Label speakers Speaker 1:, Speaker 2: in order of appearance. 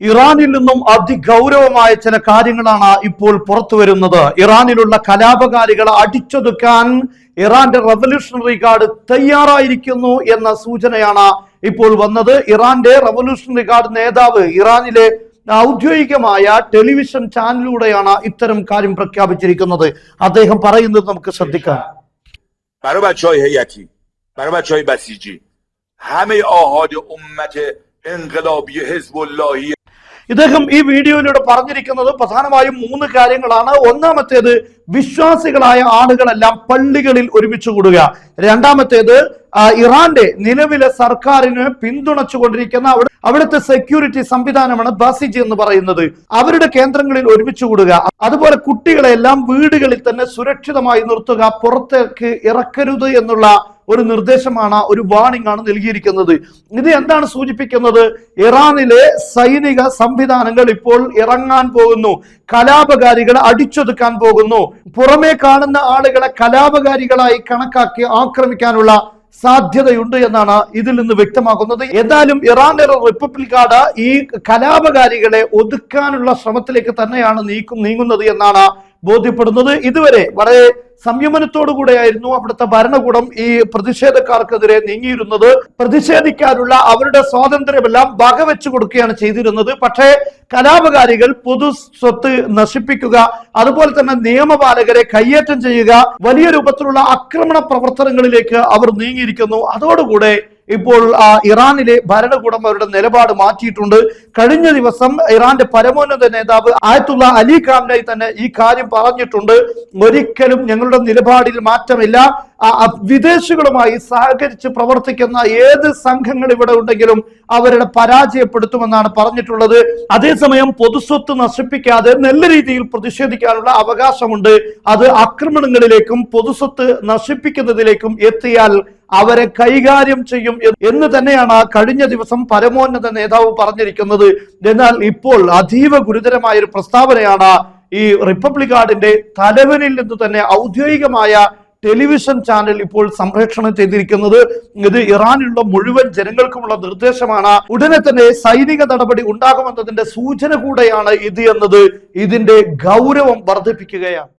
Speaker 1: ഇറാനിൽ നിന്നും അതിഗൗരവമായ ചില കാര്യങ്ങളാണ് ഇപ്പോൾ പുറത്തു വരുന്നത് ഇറാനിലുള്ള കലാപകാരികളെ അടിച്ചൊതുക്കാൻ ഇറാന്റെ റവല്യൂഷണറി ഗാർഡ് തയ്യാറായിരിക്കുന്നു എന്ന സൂചനയാണ് ഇപ്പോൾ വന്നത് ഇറാന്റെ റവല്യൂഷണറി ഗാർഡ് നേതാവ് ഇറാനിലെ ഔദ്യോഗികമായ ടെലിവിഷൻ ചാനലിലൂടെയാണ് ഇത്തരം കാര്യം പ്രഖ്യാപിച്ചിരിക്കുന്നത് അദ്ദേഹം പറയുന്നത് നമുക്ക് ശ്രദ്ധിക്കാം
Speaker 2: برای بچه های هیئتی برای بچه های بسیجی همه آهاد امت انقلابی حزب اللهی
Speaker 1: ഇദ്ദേഹം ഈ വീഡിയോയിലൂടെ പറഞ്ഞിരിക്കുന്നത് പ്രധാനമായും മൂന്ന് കാര്യങ്ങളാണ്. ഒന്നാമത്തേത് വിശ്വാസികളായ ആളുകളെല്ലാം പള്ളികളിൽ ഒരുമിച്ച് കൂടുക. രണ്ടാമത്തേത് ഇറാന്റെ നിലവിലെ സർക്കാരിന് പിന്തുണച്ചുകൊണ്ടിരിക്കുന്ന അവിടെ അവിടുത്തെ സെക്യൂരിറ്റി സംവിധാനമാണ് ബാസിജി എന്ന് പറയുന്നത്. അവരുടെ കേന്ദ്രങ്ങളിൽ ഒരുമിച്ച് കൂടുക. അതുപോലെ കുട്ടികളെല്ലാം വീടുകളിൽ തന്നെ സുരക്ഷിതമായി നിർത്തുക പുറത്തേക്ക് ഇറക്കരുത് എന്നുള്ള ഒരു നിർദ്ദേശമാണ് ഒരു വാണിംഗ് ആണ് നൽകിയിരിക്കുന്നത്. ഇത് എന്താണ് സൂചിപ്പിക്കുന്നത്? ഇറാനിലെ സൈനിക സംവിധാനങ്ങൾ ഇപ്പോൾ ഇറങ്ങാൻ പോകുന്നു. കലാപകാരികളെ അടിച്ചൊതുക്കാൻ പോകുന്നു. പുറമേ കാണുന്ന ആളുകളെ കലാപകാരികളായി കണക്കാക്കി ആക്രമിക്കാനുള്ള സാധ്യതയുണ്ട് എന്നാണ് ഇതിൽ നിന്ന് വ്യക്തമാക്കുന്നത് ഏതായാലും ഇറാന്റെ റിപ്പബ്ലിക് ഗാർഡ് ഈ കലാപകാരികളെ ഒതുക്കാനുള്ള ശ്രമത്തിലേക്ക് തന്നെയാണ് നീക്കും നീങ്ങുന്നത് എന്നാണ് ബോധ്യപ്പെടുന്നത് ഇതുവരെ വളരെ സംയമനത്തോടു കൂടെയായിരുന്നു അവിടുത്തെ ഭരണകൂടം ഈ പ്രതിഷേധക്കാർക്കെതിരെ നീങ്ങിയിരുന്നത്. പ്രതിഷേധിക്കാനുള്ള അവരുടെ സ്വാതന്ത്ര്യമെല്ലാം വകവെച്ചു കൊടുക്കുകയാണ് ചെയ്തിരുന്നത്. പക്ഷേ കലാപകാരികൾ പൊതു സ്വത്ത് നശിപ്പിക്കുക അതുപോലെ തന്നെ നിയമപാലകരെ കയ്യേറ്റം ചെയ്യുക വലിയ രൂപത്തിലുള്ള ആക്രമണ പ്രവർത്തനങ്ങളിലേക്ക് അവർ നീങ്ങിയിരിക്കുന്നു. അതോടുകൂടെ ഇപ്പോൾ ഇറാനിലെ ഭരണകൂടം അവരുടെ നിലപാട് മാറ്റിയിട്ടുണ്ട്. കഴിഞ്ഞ ദിവസം ഇറാന്റെ പരമോന്നത നേതാവ് ആയത്തുള്ള അലി ഖാമിനായി തന്നെ ഈ കാര്യം പറഞ്ഞിട്ടുണ്ട്. ഒരിക്കലും ഞങ്ങളുടെ നിലപാടിൽ മാറ്റമില്ല. വിദേശികളുമായി സഹകരിച്ച് പ്രവർത്തിക്കുന്ന ഏത് സംഘങ്ങൾ ഇവിടെ ഉണ്ടെങ്കിലും അവരുടെ പരാജയപ്പെടുത്തുമെന്നാണ് പറഞ്ഞിട്ടുള്ളത്. അതേസമയം പൊതുസ്വത്ത് നശിപ്പിക്കാതെ നല്ല രീതിയിൽ പ്രതിഷേധിക്കാനുള്ള അവകാശമുണ്ട്. അത് ആക്രമണങ്ങളിലേക്കും പൊതുസ്വത്ത് നശിപ്പിക്കുന്നതിലേക്കും എത്തിയാൽ അവരെ കൈകാര്യം ചെയ്യും എന്ന് തന്നെയാണ് കഴിഞ്ഞ ദിവസം പരമോന്നത നേതാവ് പറഞ്ഞിരിക്കുന്നത്. എന്നാൽ ഇപ്പോൾ അതീവ ഗുരുതരമായ ഒരു പ്രസ്താവനയാണ് ഈ റിപ്പബ്ലിക് ഗാർഡിന്റെ തലവനിൽ നിന്ന് തന്നെ ഔദ്യോഗികമായ ടെലിവിഷൻ ചാനൽ ഇപ്പോൾ സംപ്രേഷണം ചെയ്തിരിക്കുന്നത് ഇത് ഇറാനിലുള്ള മുഴുവൻ ജനങ്ങൾക്കുമുള്ള നിർദ്ദേശമാണ്. ഉടനെ തന്നെ സൈനിക നടപടി ഉണ്ടാകുമെന്നതിന്റെ സൂചന കൂടെയാണ് ഇത് എന്നത്. ഇതിന്റെ ഗൗരവം വർദ്ധിപ്പിക്കുകയാണ്.